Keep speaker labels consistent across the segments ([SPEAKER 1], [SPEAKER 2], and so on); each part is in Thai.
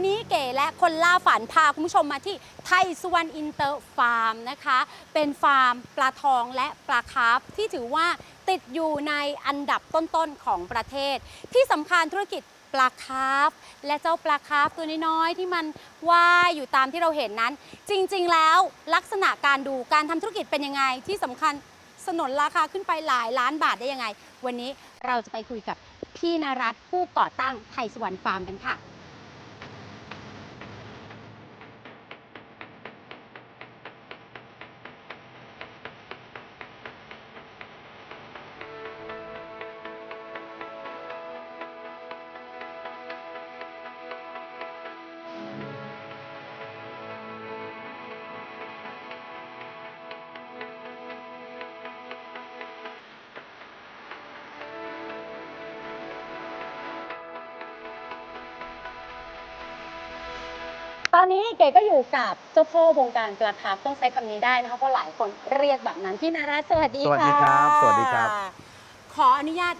[SPEAKER 1] วันนี้เก๋และคนล่าฝันพาคุณผู้ชมมาที่ไทยสุวรรณอินเตอร์ฟาร์มนะคะ เป็นฟาร์มปลาทองและปลาคาร์ฟที่ถือว่าติดอยู่ในอันดับต้นๆของประเทศ ที่สำคัญธุรกิจปลาคาร์ฟและเจ้าปลาคาร์ฟตัวน้อยๆที่มันว่ายอยู่ตามที่เราเห็นนั้น จริงๆแล้วลักษณะการดูการทำธุรกิจเป็นยังไงที่สำคัญสนนราคาขึ้นไปหลายล้านบาทได้ยังไง วันนี้เราจะไปคุยกับพี่นรัตผู้ก่อตั้งไทยสวรรค์ฟาร์มกันค่ะ นี้เก๋ก็อยู่กับเจ้าพ่อวงการปลาคาร์ฟต้องใช้คำนี้ได้นะคะเพราะหลายคนเรียกแบบนั้นพี่นาราสวัสดี
[SPEAKER 2] สวัสดี
[SPEAKER 1] ค่ะ
[SPEAKER 2] ครับสวัสดีครับ
[SPEAKER 1] ขออนุญาต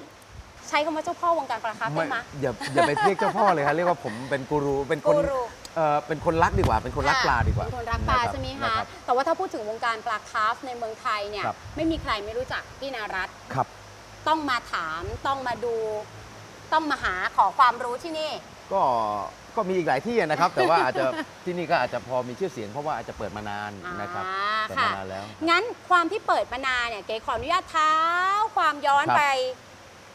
[SPEAKER 1] ใช้คำว่าเจ้าพ่อวงการปลาคาร์ฟได้ไหม
[SPEAKER 2] อย่าอย่าไปเรียกเจ้าพ่อเลยครับเรียกว่าผมเป็นกูรูเป็นคน
[SPEAKER 1] กูรู
[SPEAKER 2] เอ่อเป็นคนรักดีกว่า เป็นคนรักปลาดีกว่า
[SPEAKER 1] เป็นคนรักปลาะ
[SPEAKER 2] ครับ
[SPEAKER 1] ใช่ไหม
[SPEAKER 2] นะ
[SPEAKER 1] คะ
[SPEAKER 2] รับ
[SPEAKER 1] แต่ว่าถ้าพูดถึงวงการปลาคาร์ฟในเมืองไทยเนี่ย
[SPEAKER 2] ครับ
[SPEAKER 1] ไม่มีใครไม่รู้จักพี่นารัตน์
[SPEAKER 2] ครับ
[SPEAKER 1] ต้องมาถามต้องมาดู ต้องมาหาขอความรู้ที่นี่
[SPEAKER 2] ก็ ก็มีอีกหลายที่นะครับ แต่ว่าอาจจะที่นี่ก็อาจจะพอมีชื่อเสียงเพราะว่าอาจจะเปิดมานานนะครับ
[SPEAKER 1] อ่า
[SPEAKER 2] เปิด
[SPEAKER 1] ค่ะ
[SPEAKER 2] มานานแล้ว
[SPEAKER 1] งั้นความที่เปิดมานานเนี่ยเก๋ขออนุญาตเท้าความย้อน
[SPEAKER 2] ครับ
[SPEAKER 1] ไป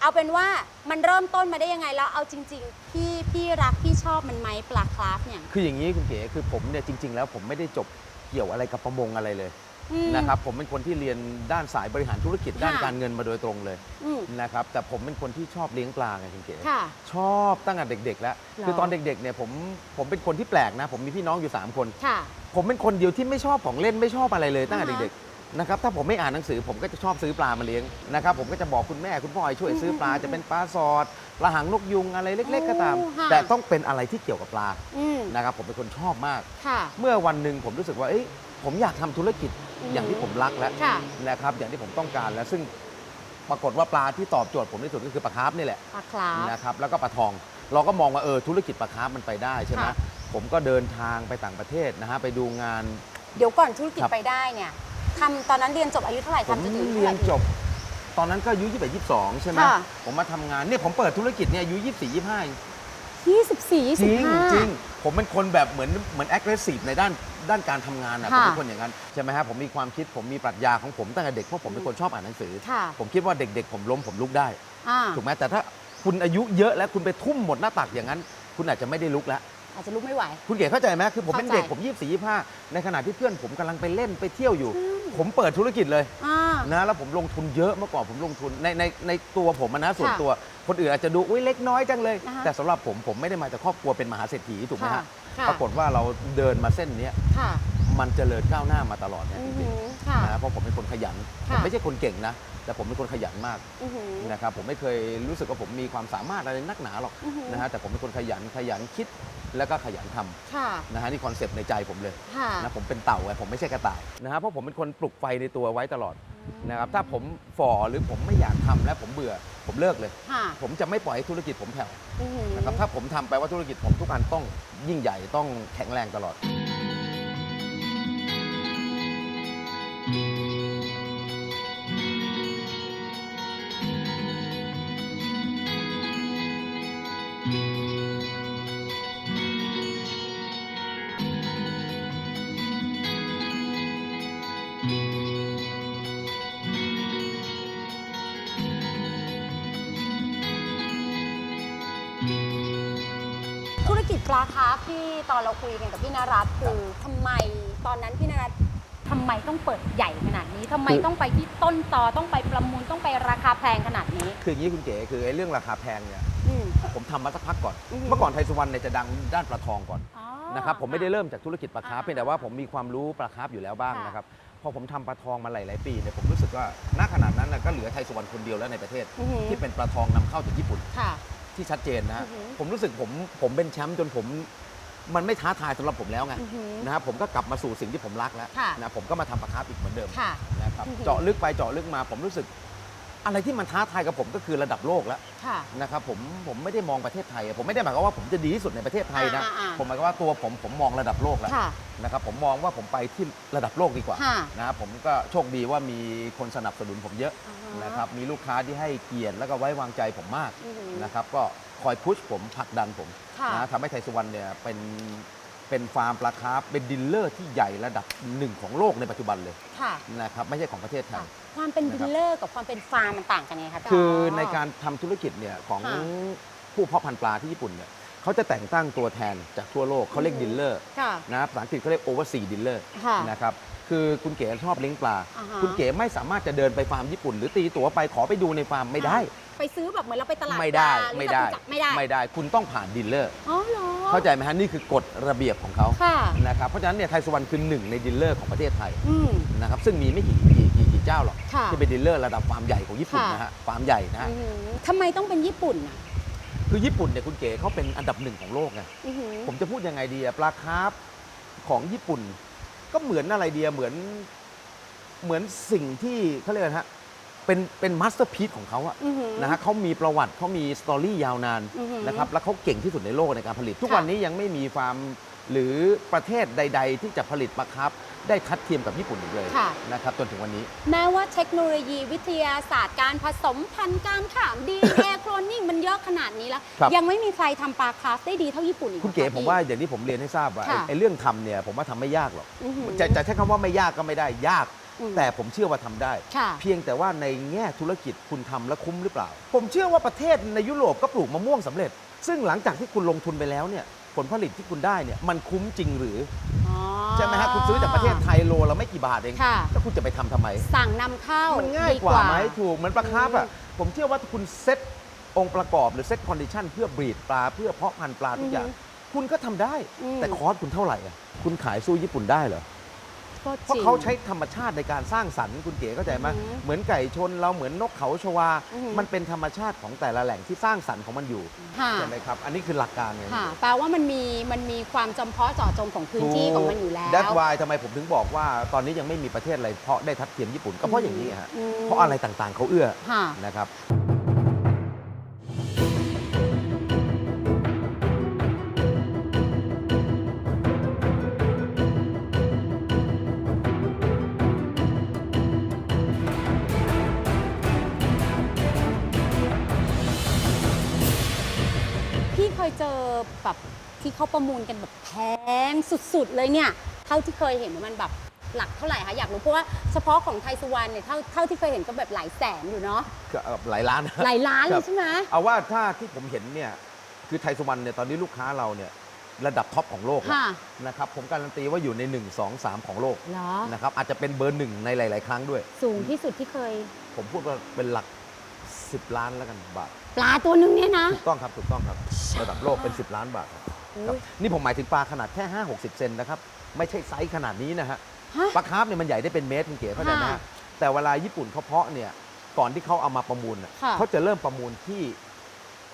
[SPEAKER 1] เอาเป็นว่ามันเริ่มต้นมาได้ยังไงแล้วเอาจริง ๆ พี่พี่รักพี่ชอบมันไหมปลาคราฟเนี่ย
[SPEAKER 2] คืออย่างนี้คุณเก๋คือผมเนี่ยจริง ๆ แล้วผมไม่ได้จบเกี่ยวอะไรกับประมงอะไรเลย
[SPEAKER 1] อืม
[SPEAKER 2] นะครับผมเป็นคนที่เรียนด้านสายบริหารธุรกิจด้าน
[SPEAKER 1] ค่ะ
[SPEAKER 2] การเงินมาโดยตรงเลย
[SPEAKER 1] อืม
[SPEAKER 2] นะครับแต่ผมเป็นคนที่ชอบเลี้ยงปลาไงคุณเก๋
[SPEAKER 1] ค่ะ
[SPEAKER 2] ชอบตั้งแต่เด็ก ๆ แล้ว
[SPEAKER 1] หรอ
[SPEAKER 2] คือตอนเด็กๆเนี่ยผมผมเป็นคนที่แปลกนะ ผมมีพี่น้องอยู่3คน
[SPEAKER 1] ค่ะ
[SPEAKER 2] ผมเป็นคนเดียวที่ไม่ชอบของเล่นไม่ชอบอะไรเลยตั้งแต่
[SPEAKER 1] อ่าฮะ
[SPEAKER 2] เด็กๆนะครับถ้าผมไม่อ่านหนังสือผมก็จะชอบซื้อปลามาเลี้ยงนะครับผมก็จะบอกคุณแม่คุณพ่อให้ช่วยซื้อปลา
[SPEAKER 1] อืม
[SPEAKER 2] จะเป็นปลาสอดปลาหางนกยุงอะไรเล็ก ๆ ก็ตาม
[SPEAKER 1] โอ้ค่ะ
[SPEAKER 2] แต่ต้องเป็นอะไรที่เกี่ยวกับปลา
[SPEAKER 1] อืม
[SPEAKER 2] นะครับผมเป็นคนชอบมาก
[SPEAKER 1] ค่ะ
[SPEAKER 2] เมื่อวันหนึ่งผมรู้สึกว่าเอ้ย ผมอยากทำธุรกิจ
[SPEAKER 1] อืม
[SPEAKER 2] อย่างที่ผมรักแล้ว
[SPEAKER 1] ค่ะ
[SPEAKER 2] นะครับอย่างที่ผมต้องการแล้วซึ่งปรากฏว่าปลาที่ตอบโจทย์ผมที่สุดก็คือปลาคาร์ฟนี่แหละ
[SPEAKER 1] ปลาคราฟ
[SPEAKER 2] นะครับแล้วก็ปลาทอง เราก็มองว่าเออธุรกิจปลาคาร์ฟมันไปได้ใช่ไหม
[SPEAKER 1] ค่ะ
[SPEAKER 2] ผมก็เดินทางไปต่างประเทศนะฮะไปดูงาน
[SPEAKER 1] เดี๋ยวก่อนธุรกิจ
[SPEAKER 2] ครับ
[SPEAKER 1] ไปได้เนี่ยทำตอนนั้นเรียนจบอายุเท่าไหร่
[SPEAKER 2] ผม
[SPEAKER 1] ทำจนถึง
[SPEAKER 2] เรียน
[SPEAKER 1] ท่าไห
[SPEAKER 2] จบ ตอนนั้นก็อายุ21 22 ใช่ไหม
[SPEAKER 1] ค่ะ
[SPEAKER 2] ผมมาทำงานเนี่ยผมเปิดธุรกิจเนี่ยอายุ24 25
[SPEAKER 1] ยี่สิบสี่ยี่
[SPEAKER 2] จ
[SPEAKER 1] สิบ
[SPEAKER 2] ริง
[SPEAKER 1] ห้า
[SPEAKER 2] จริงผมเป็นคนแบบเหมือนเหมือน aggressive ในด้านด้านการทำงานนะผม
[SPEAKER 1] ค่ะ
[SPEAKER 2] เป็นคนอย่างนั้นใช่ไหมฮะผมมีความคิดผมมีปรัชญาของผมตั้งแต่เด็กเพราะผมเป็นคนชอบอ่านหนังสือ
[SPEAKER 1] ค่ะ
[SPEAKER 2] ผมคิดว่าเด็ก ๆ ผมล้มผมลุกได้
[SPEAKER 1] อ่า
[SPEAKER 2] ถูกไหมแต่ถ้าคุณอายุเยอะแล้วคุณไปทุ่มหมดหน้าตักอย่างนั้น คุณอาจจะไม่ได้ลุกแล้ว
[SPEAKER 1] อาจจะลุกไม่ไหว
[SPEAKER 2] คุณเก๋เข้าใจไหมคือผมเป็นเด็ก
[SPEAKER 1] เข้าใจ
[SPEAKER 2] ผมยี่สี่ยี่ห้าในขณะที่เพื่อนผมกำลังไปเล่นไปเที่ยวอยู่ ผมเปิดธุรกิจเลย
[SPEAKER 1] อ่า
[SPEAKER 2] นะแล้วผมลงทุนเยอะเมื่อก่อนผมลงทุนในในในตัวผมอะนะส่วน
[SPEAKER 1] ค่ะ
[SPEAKER 2] ตัว คนอื่นอาจจะดูอุ้ยเล็กน้อยจังเลย
[SPEAKER 1] นะคะ
[SPEAKER 2] แต่สำหรับผมผมไม่ได้มาจากครอบครัวเป็นมหาเศรษฐีถูกไหม
[SPEAKER 1] ค่ะ
[SPEAKER 2] ฮะ
[SPEAKER 1] ค่ะ
[SPEAKER 2] ปรากฏว่าเราเดินมาเส้นเนี้ย
[SPEAKER 1] ค่ะ
[SPEAKER 2] มันเจริญก้าวหน้ามาตลอดเนี่ย
[SPEAKER 1] อื
[SPEAKER 2] จ
[SPEAKER 1] อ
[SPEAKER 2] ริ
[SPEAKER 1] หื
[SPEAKER 2] ง
[SPEAKER 1] อค่ะ
[SPEAKER 2] ๆนะเพราะผมเป็นคนขยันผ
[SPEAKER 1] ค่ะ
[SPEAKER 2] มไม่ใช่คนเก่งนะ แต่ผมเป็นคนขยันมาก
[SPEAKER 1] อือหือ
[SPEAKER 2] นะครับผมไม่เคยรู้สึกว่าผมมีความสามารถอะไรนักหนาหรอก
[SPEAKER 1] อือหือ
[SPEAKER 2] นะฮะแต่ผมเป็นคนขยันขยันคิดแล้วก็ขยันทำ
[SPEAKER 1] ค่ะ
[SPEAKER 2] นะฮะนี่คอนเซปต์ในใจผมเลย
[SPEAKER 1] ค่ะ
[SPEAKER 2] นะผมเป็นเต่าไงผมไม่ใช่กระต่ายนะฮะเพราะผมเป็นคนปลุกไฟในตัวไว้ตลอดนะครับถ้าผมฝ่อหรือผมไม่อยากทำและผมเบื่อผมเลิกเลย
[SPEAKER 1] ค่ะ
[SPEAKER 2] ผมจะไม่ปล่อยให้ธุรกิจผมแผ่ว
[SPEAKER 1] อือหือ
[SPEAKER 2] นะครับถ้าผมทำไปว่าธุรกิจผมทุกอันต้องยิ่งใหญ่ต้องแข็งแรงตลอด
[SPEAKER 1] ที่ตอนเราคุยกันกับพี่นรัตน์คือทำไมตอนนั้นพี่นรัตน์ทำไมต้องเปิดใหญ่ขนาดนี้ทำไม
[SPEAKER 2] คือ
[SPEAKER 1] ต้องไปที่ต้นตอต้องไปประมูลต้องไปราคาแพงขนาดนี้
[SPEAKER 2] คืออย่างนี้คุณเก๋คือไอ้เรื่องราคาแพงเนี่ย
[SPEAKER 1] อืม
[SPEAKER 2] ผมทำมาสักพักก่อน
[SPEAKER 1] อือหือ
[SPEAKER 2] เมื่อก่อนไทยสุวรรณเนี่ยจะดังด้านปลาทองก่อน
[SPEAKER 1] อ๋อ
[SPEAKER 2] นะครับผมไม่ได้เริ่มจากธุรกิจปลาคาร์ฟ
[SPEAKER 1] อ่า
[SPEAKER 2] เพียงแต่ว่าผมมีความรู้ปลาคาร์ฟอยู่แล้วบ้าง
[SPEAKER 1] ค่ะ
[SPEAKER 2] นะครับพอผมทำปลาทองมาหลาย ๆ ปีเนี่ยผมรู้สึกว่าณขนาดนั้นน่ะก็เหลือไทยสุวรรณคนเดียวแล้วในประเทศ
[SPEAKER 1] อือหือ
[SPEAKER 2] ที่เป็นปลาทองนำเข้าจากญี่ปุ่น
[SPEAKER 1] ค่ะ
[SPEAKER 2] ที่ชัดเจนนะฮะ
[SPEAKER 1] อือหือ
[SPEAKER 2] ผมรู้สึกผมผมเป็นแชมป์จนผม มันไม่ท้าทายสำหรับผมแล้วไง
[SPEAKER 1] อือหือ
[SPEAKER 2] นะครับผมก็กลับมาสู่สิ่งที่ผมรักแล้ว
[SPEAKER 1] ค่ะ
[SPEAKER 2] นะผมก็มาทำปลาคาร์ฟอีกเหมือนเดิม
[SPEAKER 1] ค่ะ
[SPEAKER 2] นะครับ
[SPEAKER 1] อือหือ
[SPEAKER 2] เจาะลึกไปเจาะลึกมาผมรู้สึก อะไรที่มันท้าทายกับผมก็คือระดับโลกแล้ว
[SPEAKER 1] ค่ะ
[SPEAKER 2] นะครับผมผมไม่ได้มองประเทศไทยผมไม่ได้หมายความว่าผมจะดีที่สุดในประเทศไทยนะ
[SPEAKER 1] อ่าอ่าอ่า
[SPEAKER 2] ผมหมายความว่าตัวผมผมมองระดับโลกแล้ว
[SPEAKER 1] ค่ะ
[SPEAKER 2] นะครับผมมองว่าผมไปที่ระดับโลกดีกว่า
[SPEAKER 1] ค่ะ
[SPEAKER 2] นะครับผมก็โชคดีว่ามีคนสนับสนุนผมเยอะ
[SPEAKER 1] อ่าฮะ
[SPEAKER 2] นะครับมีลูกค้าที่ให้เกียรติแล้วก็ไว้วางใจผมมาก
[SPEAKER 1] อือหือ
[SPEAKER 2] นะครับก็ คอยพุชผมผลักดันผม
[SPEAKER 1] ค่ะ
[SPEAKER 2] นะทำให้ไทยสุวรรณเนี่ยเป็นเป็นฟาร์มปลาคาร์ฟเป็นดิลเลอร์ที่ใหญ่ระดับหนึ่งของโลกในปัจจุบันเลย
[SPEAKER 1] ค่ะ
[SPEAKER 2] นะครับไม่ใช่ของประเทศไท
[SPEAKER 1] ค่ะ
[SPEAKER 2] ย
[SPEAKER 1] ความเป็น
[SPEAKER 2] นะครับ
[SPEAKER 1] ดีลเลอร์กับความเป็นฟาร์มมันต่างกันไงคะพี่
[SPEAKER 2] คือในการทำธุรกิจเนี่ยของ
[SPEAKER 1] ค่ะ
[SPEAKER 2] ผู้เพาะพันธุ์ปลาที่ญี่ปุ่นเนี่ยเขาจะแต่งตั้งตัวแทนจากทั่วโลกเขาเรียก
[SPEAKER 1] อือหื
[SPEAKER 2] ดิ
[SPEAKER 1] อ
[SPEAKER 2] ลเลอร์
[SPEAKER 1] ค่ะ
[SPEAKER 2] นะภาษาอังกฤษเขาเรียก oversea dealer
[SPEAKER 1] ค่ะ
[SPEAKER 2] นะครับคือคุณเก๋ชอบเลี้ยงปลา
[SPEAKER 1] อ่าฮะ
[SPEAKER 2] คุณเก๋ไม่สามารถจะเดินไปฟาร์มญี่ปุ่น หรือตีตั๋วไปขอไปดูในฟาร์มไม่ได้
[SPEAKER 1] ไปซื้อแบบเหมือนเราไปตลาด
[SPEAKER 2] ไม่ได้
[SPEAKER 1] ปลาหรือ
[SPEAKER 2] ไม่ได้
[SPEAKER 1] จตุจักรไม่ได้
[SPEAKER 2] ไม่ได้คุณต้องผ่านดีลเลอร์
[SPEAKER 1] อ๋อเหรอ
[SPEAKER 2] เข้าใจไหมฮะนี่คือกฎระเบียบของเขา
[SPEAKER 1] ค่ะ
[SPEAKER 2] นะครับเพราะฉะนั้นเนี่ยไทยสุวรรณคือหนึ่งในดีลเลอร์ของประเทศไทย
[SPEAKER 1] อืม
[SPEAKER 2] นะครับซึ่งมีไม่กี่กี่กี่กี่เจ้าหรอก
[SPEAKER 1] ค่ะ
[SPEAKER 2] ที่เป็นดีลเลอร์ระดับฟาร์มใหญ่ของญี่ปุ่น
[SPEAKER 1] ค่ะ
[SPEAKER 2] นะฮะฟาร์มใหญ่นะฮะ
[SPEAKER 1] อือหือทำไมต้องเป็นญี่ปุ่นอะ
[SPEAKER 2] คือญี่ปุ่นเนี่ยคุณเก๋เขาเป็นอันดับหนึ่งของโลกไง
[SPEAKER 1] อือหือ
[SPEAKER 2] ผมจะพูดยังไงดีอะปลาคาร์ฟของญี่ปุ่น ก็เหมือนอะไรเดียเหมือนเหมือนสิ่งที่เขาเรียกอะไรนะฮะ เป็นเป็นมาสเตอร์พีซของเขาอะ
[SPEAKER 1] อือหือ
[SPEAKER 2] นะฮะเขามีประวัติเขามีสตอรี่ยาวนาน
[SPEAKER 1] อือหือ
[SPEAKER 2] นะครับแล้วเขาเก่งที่สุดในโลกในการผลิต ทุก
[SPEAKER 1] ค่ะ
[SPEAKER 2] วันนี้ยังไม่มีฟาร์มหรือประเทศใด ๆ ที่จะผลิตปลาคาร์ฟได้ทัดเทียมกับญี่ปุ่นอีกเลย
[SPEAKER 1] ค่ะ
[SPEAKER 2] นะครับจนถึงวันนี้
[SPEAKER 1] แม้ว่าเทคโนโลยีวิทยาศาสตร์การผสมพันธุ์การขามดีแอร์โคลนนิ่งมันเยอะขนาดนี้แล้ว
[SPEAKER 2] ครับ
[SPEAKER 1] ยังไม่มีใครทำปลาคราฟได้ดีเท่าญี่ปุ่นอีก
[SPEAKER 2] คุณเก๋
[SPEAKER 1] หรอ
[SPEAKER 2] ผมว่าอย่างที่ผมเรียนให้ทราบว่าไอ้
[SPEAKER 1] ค่ะ
[SPEAKER 2] ไอ้เรื่องทำเนี่ยผมว่าทำไม่ยากหรอก
[SPEAKER 1] อื้อหือ
[SPEAKER 2] จะจะใช้คำว่าไม่ยากก็ไม่ได้ยาก
[SPEAKER 1] อืม
[SPEAKER 2] แต่ผมเชื่อว่าทำได้
[SPEAKER 1] ค่ะ
[SPEAKER 2] เพียงแต่ว่าในแง่ธุรกิจคุณทำแล้วคุ้มหรือเปล่า ผมเชื่อว่าประเทศในยุโรปก็ปลูกมะม่วงสำเร็จ ซึ่งหลังจากที่คุณลงทุนไปแล้วเนี่ยผลผลิตที่คุณได้เนี่ยมันคุ้มจริงหรือ
[SPEAKER 1] อ๋อ
[SPEAKER 2] ใช่ไหมฮะคุณซื้อจากประเทศไทยโลละไม่กี่บาทเอง
[SPEAKER 1] ค่ะ
[SPEAKER 2] แล้วคุณจะไปทำทำไม
[SPEAKER 1] สั่งนำเข้า
[SPEAKER 2] มั
[SPEAKER 1] มัน
[SPEAKER 2] ง่ายกว่าไหมถูกเหมือนปลาคาร์ฟอะผมเชื่อว่าคุณเซ็ตองค์ประกอบหรือเซ็ตคอนดิชันเพื่อบรีดปลาเพื่อเพาะพันธุ์ปลาทุกอย่างคุณก็ทำได้แต่คอสคุณเท่าไหร่อะคุณขายสู้ญี่ปุ่นได้เหรอ
[SPEAKER 1] ก็
[SPEAKER 2] เพราะ
[SPEAKER 1] จง
[SPEAKER 2] เขาใช้ธรรมชาติในการสร้างสรรค์คุณเก๋เข้าใจไหม
[SPEAKER 1] อือหือ
[SPEAKER 2] เหมือนไก่ชนเราเหมือนนกเขาชวา
[SPEAKER 1] อือหือ
[SPEAKER 2] มันเป็นธรรมชาติของแต่ละแหล่งที่สร้างสรรค์ของมันอยู่
[SPEAKER 1] ค่ะ
[SPEAKER 2] ใช่ไหมครับ อันนี้คือหลักการไง
[SPEAKER 1] ค่ะ แปลว่ามันมีมันมีความจำเพาะเจาะจงของพื้นที่ของมันอยู่แล้ว
[SPEAKER 2] ดัตวายทำไมผมถึงบอกว่า ตอนนี้ยังไม่มีประเทศอะไรเพาะได้ทัดเทียมญี่ปุ่นก็เพราะอย่างนี้ฮะ
[SPEAKER 1] อืม
[SPEAKER 2] เพราะอะไรต่างๆเขาเอื้อ
[SPEAKER 1] ค่ะ
[SPEAKER 2] นะครับ
[SPEAKER 1] ที่เขาประมูลกันแบบแพงสุดๆเลยเนี่ยเท่าที่เคยเห็นมันแบบหลักเท่าไหร่คะอยากรู้เพราะว่าเฉพาะของไทยสุวรรณเนี่ยเท่าเท่าที่เคยเห็นก็แบบหลายแสนอยู่เนาะ
[SPEAKER 2] ก็เอ่อหลายล้านนะ
[SPEAKER 1] หลายล้านเล
[SPEAKER 2] ครั
[SPEAKER 1] ย
[SPEAKER 2] บ
[SPEAKER 1] ใช่ไหม
[SPEAKER 2] เอาว่าถ้าที่ผมเห็นเนี่ยคือไทยสุวรรณเนี่ยตอนนี้ลูกค้าเราเนี่ยระดับท็อปของโลกแล้ว
[SPEAKER 1] ค่ะ
[SPEAKER 2] นะครับผมการันตีว่าอยู่ใน 1 2 3 ของโลก
[SPEAKER 1] เหรอ
[SPEAKER 2] นะครับอาจจะเป็นเบอร์หนึ่งในหลาย ๆ ครั้งด้วย
[SPEAKER 1] สูงที่สุดที่เคย
[SPEAKER 2] ผมพูดว่าเป็นหลัก 10 ล้านแล้วกันบาท
[SPEAKER 1] ปลาตัวนึงเนี่ยนะ
[SPEAKER 2] ถูกต้องครับถูกต้องครับ ระดับโลกเป็น 10 ล้านบาทครับ
[SPEAKER 1] อุ๊ย
[SPEAKER 2] ครับนี่ผมหมายถึงปลาขนาดแค่ 5 60 เซนนะครับ ไม่ใช่ไซส์ขนาดนี้นะฮะ
[SPEAKER 1] ฮะ
[SPEAKER 2] ปลาคาร์ฟเนี่ยมันใหญ่ได้เป็นเมตรคุณเก๋เข้าใจไหม
[SPEAKER 1] ค่ะ
[SPEAKER 2] ฮะแต่เวลาญี่ปุ่นเขาเพาะเนี่ยก่อนที่เขาเอามาประมูลน่ะ
[SPEAKER 1] ค่ะ
[SPEAKER 2] เขาจะเริ่มประมูลที่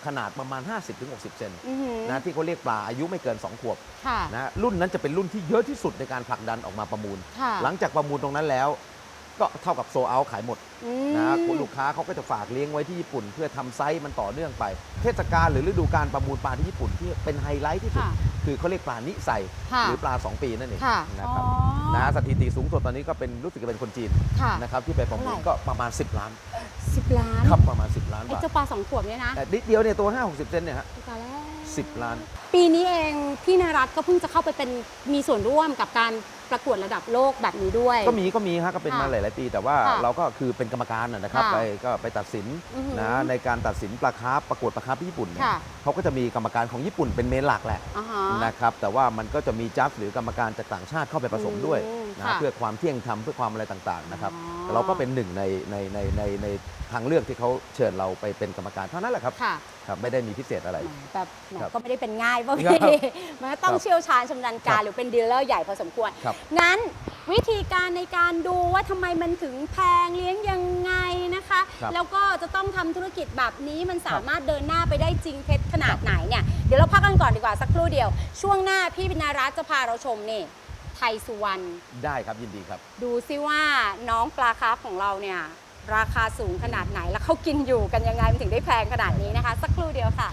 [SPEAKER 2] ขนาดประมาณ 50-60 เซน
[SPEAKER 1] อือหือ
[SPEAKER 2] นะที่เขาเรียกปลาอายุไม่เกิน 2 ขวบ
[SPEAKER 1] ค่ะ
[SPEAKER 2] นะรุ่นนั้นจะเป็นรุ่นที่เยอะที่สุดในการผลักดันออกมาประมูล
[SPEAKER 1] ค่ะ
[SPEAKER 2] หลังจากประมูลตรงนั้นแล้ว ก็เท่ากับโซเอาขายหมด
[SPEAKER 1] อืม
[SPEAKER 2] นะคุณลูกค้าเขาก็จะฝากเลี้ยงไว้ที่ญี่ปุ่น เพื่อทำไซส์มันต่อเนื่องไป เทศกาลหรือฤดูการประมูลปลาที่ญี่ปุ่นที่เป็นไฮไลท์ที่สุด
[SPEAKER 1] ค่ะ
[SPEAKER 2] คือเขาเรียกปลานิไซ
[SPEAKER 1] ค่ะ
[SPEAKER 2] หรือปลา 2 ปีนั่นเอง
[SPEAKER 1] ค่ะ
[SPEAKER 2] นะครับ
[SPEAKER 1] อ๋อ
[SPEAKER 2] นะสถิติสูงสุดตอนนี้ก็เป็นรู้สึกจะเป็นคนจีน
[SPEAKER 1] ค่ะ
[SPEAKER 2] นะครับที่ไปประมูล
[SPEAKER 1] เท่าไหร่
[SPEAKER 2] ก็ประมาณ 10 ล้าน
[SPEAKER 1] สิบล้าน
[SPEAKER 2] ครับประมาณ 10 ล้าน
[SPEAKER 1] ไอ้
[SPEAKER 2] บาท
[SPEAKER 1] เจ้าปลาสองขวบเนี่ยนะ
[SPEAKER 2] แต่นิดเดียวเนี่ยตัว 5 60เซนเนี่ยฮะ
[SPEAKER 1] ตายแล้ว
[SPEAKER 2] 10ล้าน
[SPEAKER 1] ปีนี้เองพี่นรัตน์ก็เพิ่งจะเข้าไปเป็นมีส่วนร่วมกับการ ประกวดระดับโลกแบบนี้ด้วย
[SPEAKER 2] ก็มีก็มีฮะก็เป็น
[SPEAKER 1] ค่ะ
[SPEAKER 2] มาหลายๆปี แต่ว่า
[SPEAKER 1] ค่ะ
[SPEAKER 2] เราก็คือเป็นกรรมการนะนะครับ
[SPEAKER 1] ค่ะ
[SPEAKER 2] ไปก็ไปตัดสิน
[SPEAKER 1] อือหือ
[SPEAKER 2] นะในการตัดสินปลาคาร์ฟประกวดปลาคาร์ฟที่ญี่ปุ่นเนี่ย
[SPEAKER 1] ค่ะ
[SPEAKER 2] เขาก็จะมีกรรมการของญี่ปุ่นเป็นเมนหลักแหละ
[SPEAKER 1] อ่าฮะ
[SPEAKER 2] นะครับแต่ว่ามันก็จะมีจัดหรือกรรมการจากต่างชาติเข้าไปผสมด้วย
[SPEAKER 1] อืม
[SPEAKER 2] นะ
[SPEAKER 1] ค่ะ
[SPEAKER 2] เพื่อความเที่ยงธรรมเพื่อความอะไรต่างๆนะครับ
[SPEAKER 1] อ๋อ
[SPEAKER 2] เราก็เป็นหนึ่งในในในในใน ทางเลือกที่เขาเชิญเราไปเป็นกรรมการเท่านั้นแหละครับ
[SPEAKER 1] ค่ะ
[SPEAKER 2] ครับ ไม่ได้มีพิเศษอะไร
[SPEAKER 1] แหมแบบแหม
[SPEAKER 2] ครับ
[SPEAKER 1] ก็ไม่ได้เป็นง่ายป่ะ
[SPEAKER 2] ครั
[SPEAKER 1] พี่
[SPEAKER 2] บ
[SPEAKER 1] มันต้อง
[SPEAKER 2] ครับ
[SPEAKER 1] เชี่ยวชาญชำนาญกา
[SPEAKER 2] ค
[SPEAKER 1] ร
[SPEAKER 2] รับ
[SPEAKER 1] หรือเป็นดีลเลอร์ใหญ่พอสมควร
[SPEAKER 2] ครับ
[SPEAKER 1] งั้นวิธีการในการดูว่าทำไมมันถึงแพงเลี้ยงยังไงนะคะ
[SPEAKER 2] ครับ
[SPEAKER 1] แล้วก็จะต้องทำธุรกิจแบบนี้มันสามารถเดินหน้าไปได้จริงเท็จขนาดไหนเนี่ย เดี๋ยวเราพักกันก่อนดีกว่าสักครู่เดียว ช่วงหน้าพี่บินารัตน์จะพาเราชมนี่ไทยสุวรรณ
[SPEAKER 2] ได้ครับยินดีครับ
[SPEAKER 1] ดูซิว่าน้องปลาคาร์ฟของเราเนี่ย ราคาสูงขนาดไหน แล้วเขากินอยู่กันยังไงมันถึงได้แพงขนาดนี้นะคะ สักครู่เดียวค่ะ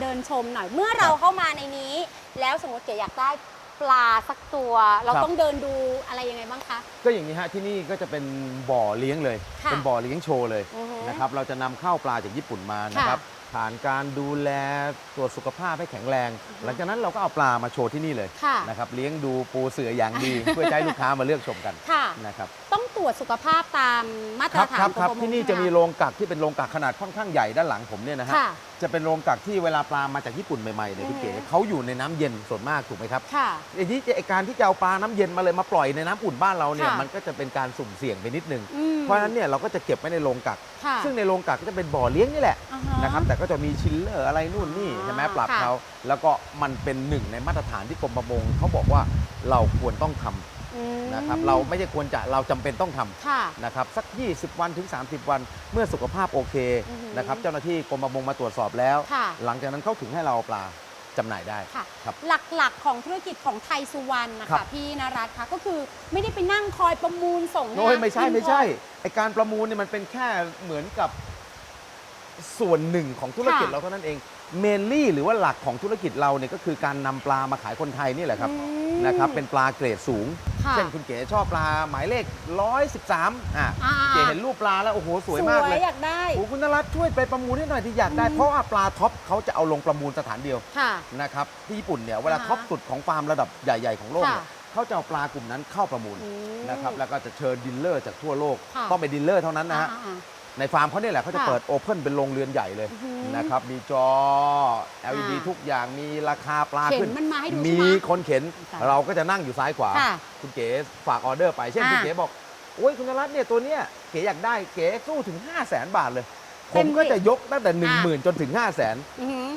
[SPEAKER 1] เดินชมหน่อยเมื่อเราเข้ามาในนี้ แล้วสมมติเก๋อยากได้ปลาสักตัว เรา
[SPEAKER 2] ครับ
[SPEAKER 1] ต้องเดินดูอะไรยังไง บ้างคะ
[SPEAKER 2] ก็อย่างนี้ฮะที่นี่ก็จะเป็นบ่อเลี้ยงเลย
[SPEAKER 1] ค่ะ
[SPEAKER 2] เป็นบ่อเลี้ยงโชว์เลย
[SPEAKER 1] อือฮึ
[SPEAKER 2] นะครับเราจะนำเข้าปลาจากญี่ปุ่นมานะครับผ่านการดูแลตรวจสุขภาพให้แข็งแรง หลังจากนั้นเราก็เอาปลามาโชว์ที่นี่เลย
[SPEAKER 1] ค่ะ
[SPEAKER 2] นะครับเลี้ยงดูปูเสืออย่างดี เพื่อจะให้ลูกค้ามาเลือกชมกัน
[SPEAKER 1] ค่ะ
[SPEAKER 2] นะครับ
[SPEAKER 1] ต้องตรวจสุขภาพตามมาต
[SPEAKER 2] ค
[SPEAKER 1] ร
[SPEAKER 2] รับ
[SPEAKER 1] ฐาน
[SPEAKER 2] ครับ
[SPEAKER 1] ของ
[SPEAKER 2] ครับ
[SPEAKER 1] กรม
[SPEAKER 2] ที่นี่
[SPEAKER 1] ใช่
[SPEAKER 2] จะ
[SPEAKER 1] ไห
[SPEAKER 2] มีโรงกักที่เป็นโรงกักขนาดค่อนข้างใหญ่ด้านหลังผมเนี่ยนะฮะ
[SPEAKER 1] ค่ะ
[SPEAKER 2] จะเป็นโรงกักที่เวลาปลามาจากญี่ปุ่นใหม่ๆเนี่ยพี่เก๋
[SPEAKER 1] อือฮึ
[SPEAKER 2] เขาอยู่ในน้ำเย็นส่วนมากถูกไหมครับ
[SPEAKER 1] ค่ะ
[SPEAKER 2] ไอ้ที่ไอ้การที่จะเอาปลาน้ำเย็นมาเลยมาปล่อยในน้ำอุ่นบ้านเราเนี่ย
[SPEAKER 1] ค่ะ
[SPEAKER 2] มันก็จะเป็นการสุ่มเสี่ยงไปนิดนึง
[SPEAKER 1] อืม
[SPEAKER 2] เพราะฉะนั้นเนี่ยเราก็จะเก็บไว้ในโรงกัก
[SPEAKER 1] ค่ะ
[SPEAKER 2] ซึ่งในโรงกักก็จะเป็นบ่อเลี้ยงนี่แหละ
[SPEAKER 1] อ่าฮะ
[SPEAKER 2] นะครับแต่ก็จะมีชิลเลอร์อะไรนู่นนี่
[SPEAKER 1] อ่า
[SPEAKER 2] ใช่ไหมปรับ
[SPEAKER 1] ค่ะ
[SPEAKER 2] เขาแล้วก็มันเป็นหนึ่งในมาตรฐานที่กรมประมงเขาบอกว่าเราควรต้องทำ
[SPEAKER 1] อืม
[SPEAKER 2] นะครับเราไม่ใช่ควรจะเราจำเป็นต้องทำ
[SPEAKER 1] ค่ะ
[SPEAKER 2] นะครับสัก 20 วันถึง 30 วันเมื่อสุขภาพโอเค
[SPEAKER 1] อือหือ
[SPEAKER 2] นะครับเจ้าหน้าที่กรมประมงมาตรวจสอบแล้ว
[SPEAKER 1] ค่ะ
[SPEAKER 2] หลังจากนั้นเขาถึงให้เราเอาปลา จำหน่ายได้
[SPEAKER 1] ค่ะ
[SPEAKER 2] ครับ
[SPEAKER 1] หลักๆของธุรกิจของไทยสุวรรณนะ
[SPEAKER 2] ครั
[SPEAKER 1] คะ
[SPEAKER 2] บ
[SPEAKER 1] พี่นรัตน์คะก็คือไม่ได้ไปนั่งคอยประมูลส่ง
[SPEAKER 2] โอ้ยไม่ใช่
[SPEAKER 1] ขึ้น
[SPEAKER 2] ไม่ใช่
[SPEAKER 1] คอย
[SPEAKER 2] ไอการประมูลเนี่ยมันเป็นแค่เหมือนกับส่วนหนึ่งของธุรกิจ
[SPEAKER 1] ค่ะ
[SPEAKER 2] เราเท่านั้นเอง เมนลี่หรือว่าหลักของธุรกิจเราเนี่ยก็คือการนำปลามาขายคนไทยนี่แหละครับ
[SPEAKER 1] อืม
[SPEAKER 2] นะครับ เป็นปลาเกรดสูง
[SPEAKER 1] ค่ะ
[SPEAKER 2] เช่นคุณเก๋ชอบปลาหมายเลข 113อะ
[SPEAKER 1] อ่า
[SPEAKER 2] เก๋เห็นรูปปลาแล้วโอ้โหสวยมากเลย
[SPEAKER 1] อยากได้
[SPEAKER 2] โอ้คุณนรัตน์ช่วยไปประมูลให้หน่อยที่อยากได้
[SPEAKER 1] อืม
[SPEAKER 2] เพราะว่าปลาท็อปเขาจะเอาลงประมูลสถานเดียว
[SPEAKER 1] ค่ะ
[SPEAKER 2] นะครับที่ญี่ปุ่นเนี่ยเวลา
[SPEAKER 1] อ่าฮะ
[SPEAKER 2] ท็อปสุดของฟาร์มระดับใหญ่ ๆ ของโลกเนี่ย
[SPEAKER 1] ค่ะ
[SPEAKER 2] เขาจะเอาปลากลุ่มนั้นเข้าประมูล
[SPEAKER 1] อืม
[SPEAKER 2] นะครับแล้วก็จะเชิญดีลเลอร์จากทั่วโลก
[SPEAKER 1] ค่ะ
[SPEAKER 2] ต้องเป็นดีลเลอร์เท่านั้นนะฮะ
[SPEAKER 1] อ่า
[SPEAKER 2] ในฟาร์มเขาเนี่ยแหละเขาจะ
[SPEAKER 1] ค่ะ
[SPEAKER 2] เปิดโอเพนเป็นโรงเรือนใหญ่เลย
[SPEAKER 1] อือหือ
[SPEAKER 2] นะครับมีจอ LED
[SPEAKER 1] อ่า
[SPEAKER 2] ทุกอย่างมีราคาปลา
[SPEAKER 1] เข็น
[SPEAKER 2] ขึ้น
[SPEAKER 1] มันมาให้ดู
[SPEAKER 2] มี
[SPEAKER 1] ใช่ไหม
[SPEAKER 2] คนเข็น
[SPEAKER 1] ค่ะ
[SPEAKER 2] เราก็จะนั่งอยู่ซ้ายขวา
[SPEAKER 1] ค่ะ
[SPEAKER 2] คุณเก๋ฝากออเดอร์ไป เช่น
[SPEAKER 1] อ่า
[SPEAKER 2] คุณเก๋บอกโอ้ยคุณนรัตน์เนี่ยตัวเนี้ยเก๋อยากได้เก๋สู้ถึง 5 0 0แสนบาทเลย ผ
[SPEAKER 1] เต็
[SPEAKER 2] ม
[SPEAKER 1] ม
[SPEAKER 2] ก็
[SPEAKER 1] ที่
[SPEAKER 2] จะยกตั้งแต่1
[SPEAKER 1] อ่า
[SPEAKER 2] 0,000 จนถึง 5 0 0แสน
[SPEAKER 1] อือหือ